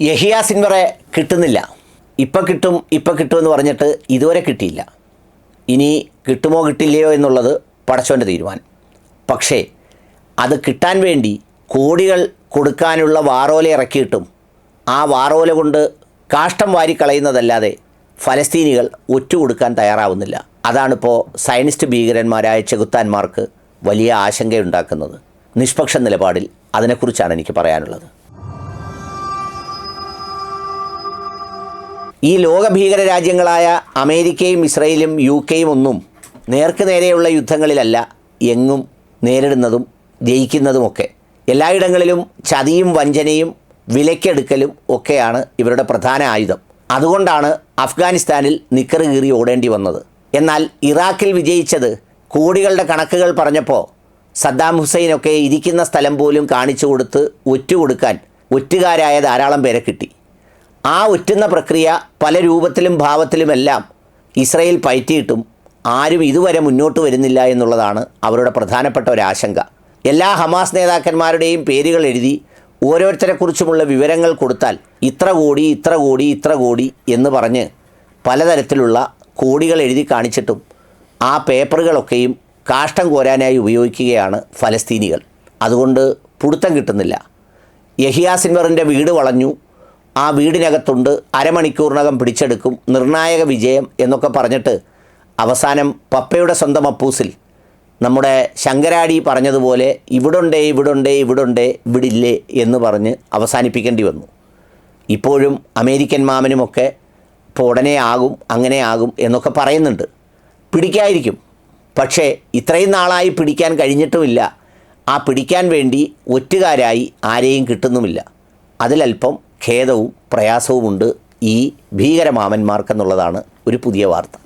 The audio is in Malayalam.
യഹിയ സിൻവറെ കിട്ടുന്നില്ല. ഇപ്പം കിട്ടും ഇപ്പം കിട്ടുമെന്ന് പറഞ്ഞിട്ട് ഇതുവരെ കിട്ടിയില്ല. ഇനി കിട്ടുമോ കിട്ടില്ലയോ എന്നുള്ളത് പടച്ചോന്റെ തീരുമാനം. പക്ഷേ അത് കിട്ടാൻ വേണ്ടി കോടികൾ കൊടുക്കാനുള്ള വാറോല ഇറക്കിയിട്ടും ആ വാറോല കൊണ്ട് കാഷ്ടം വാരിക്കളയുന്നതല്ലാതെ ഫലസ്തീനികൾ ഒറ്റുകൊടുക്കാൻ തയ്യാറാവുന്നില്ല. അതാണിപ്പോൾ സയനിസ്റ്റ് ഭീകരന്മാരായ ചെകുത്താന്മാർക്ക് വലിയ ആശങ്കയുണ്ടാക്കുന്നത്. നിഷ്പക്ഷ നിലപാടിൽ അതിനെക്കുറിച്ചാണ് എനിക്ക് പറയാനുള്ളത്. ഈ ലോകഭീകര രാജ്യങ്ങളായ അമേരിക്കയും ഇസ്രയേലും യു കെയും ഒന്നും നേർക്ക് നേരെയുള്ള യുദ്ധങ്ങളിലല്ല എങ്ങും നേരിടുന്നതും ജയിക്കുന്നതുമൊക്കെ. എല്ലായിടങ്ങളിലും ചതിയും വഞ്ചനയും വിലക്കെടുക്കലും ഒക്കെയാണ് ഇവരുടെ പ്രധാന ആയുധം. അതുകൊണ്ടാണ് അഫ്ഗാനിസ്ഥാനിൽ നിക്കറ് കീറി ഓടേണ്ടി വന്നത്. എന്നാൽ ഇറാഖിൽ വിജയിച്ചത് കോടികളുടെ കണക്കുകൾ പറഞ്ഞപ്പോൾ സദ്ദാം ഹുസൈനൊക്കെ ഇരിക്കുന്ന സ്ഥലം പോലും കാണിച്ചു കൊടുത്ത് ഒറ്റുകൊടുക്കാൻ ഒറ്റുകാരായ ധാരാളം പേരെ കിട്ടി. ആ ഒറ്റുന്ന പ്രക്രിയ പല രൂപത്തിലും ഭാവത്തിലുമെല്ലാം ഇസ്രയേൽ പയറ്റിയിട്ടും ആരും ഇതുവരെ മുന്നോട്ട് വരുന്നില്ല എന്നുള്ളതാണ് അവരുടെ പ്രധാനപ്പെട്ട ഒരു ആശങ്ക. എല്ലാ ഹമാസ് നേതാക്കന്മാരുടെയും പേരുകൾ എഴുതി ഓരോരുത്തരെക്കുറിച്ചുമുള്ള വിവരങ്ങൾ കൊടുത്താൽ ഇത്ര കോടി ഇത്ര കോടി ഇത്ര കോടി എന്ന് പറഞ്ഞ് പലതരത്തിലുള്ള കോടികൾ എഴുതി കാണിച്ചിട്ടും ആ പേപ്പറുകളൊക്കെയും കാഷ്ടം കോരാനായി ഉപയോഗിക്കുകയാണ് ഫലസ്തീനികൾ. അതുകൊണ്ട് പുടുത്തം കിട്ടുന്നില്ല. യഹിയ സിൻവറിന്റെ വീട് വളഞ്ഞു. ആ വീടിനകത്തുണ്ട് അരമണിക്കൂറിനകം പിടിച്ചെടുക്കും നിർണായക വിജയം എന്നൊക്കെ പറഞ്ഞിട്ട് അവസാനം പപ്പയുടെ സ്വന്തം അപ്പൂസിൽ നമ്മുടെ ശങ്കരാടി പറഞ്ഞതുപോലെ ഇവിടുണ്ടേ ഇവിടുണ്ടേ ഇവിടുണ്ടേ ഇവിടില്ലേ എന്ന് പറഞ്ഞ് അവസാനിപ്പിക്കേണ്ടി വന്നു. ഇപ്പോഴും അമേരിക്കൻ മാമനുമൊക്കെ ഇപ്പോൾ ഉടനെ ആകും അങ്ങനെ ആകും എന്നൊക്കെ പറയുന്നുണ്ട്. പിടിക്കായിരിക്കും പക്ഷേ ഇത്രയും നാളായി പിടിക്കാൻ കഴിഞ്ഞിട്ടുമില്ല. ആ പിടിക്കാൻ വേണ്ടി ഒറ്റുകാരായി ആരെയും കിട്ടുന്നുമില്ല. അതിലല്പം ഖേദവും പ്രയാസവുമുണ്ട് ഈ ഭീകരമാമന്മാർക്കെന്നുള്ളതാണ് ഒരു പുതിയ വാർത്ത.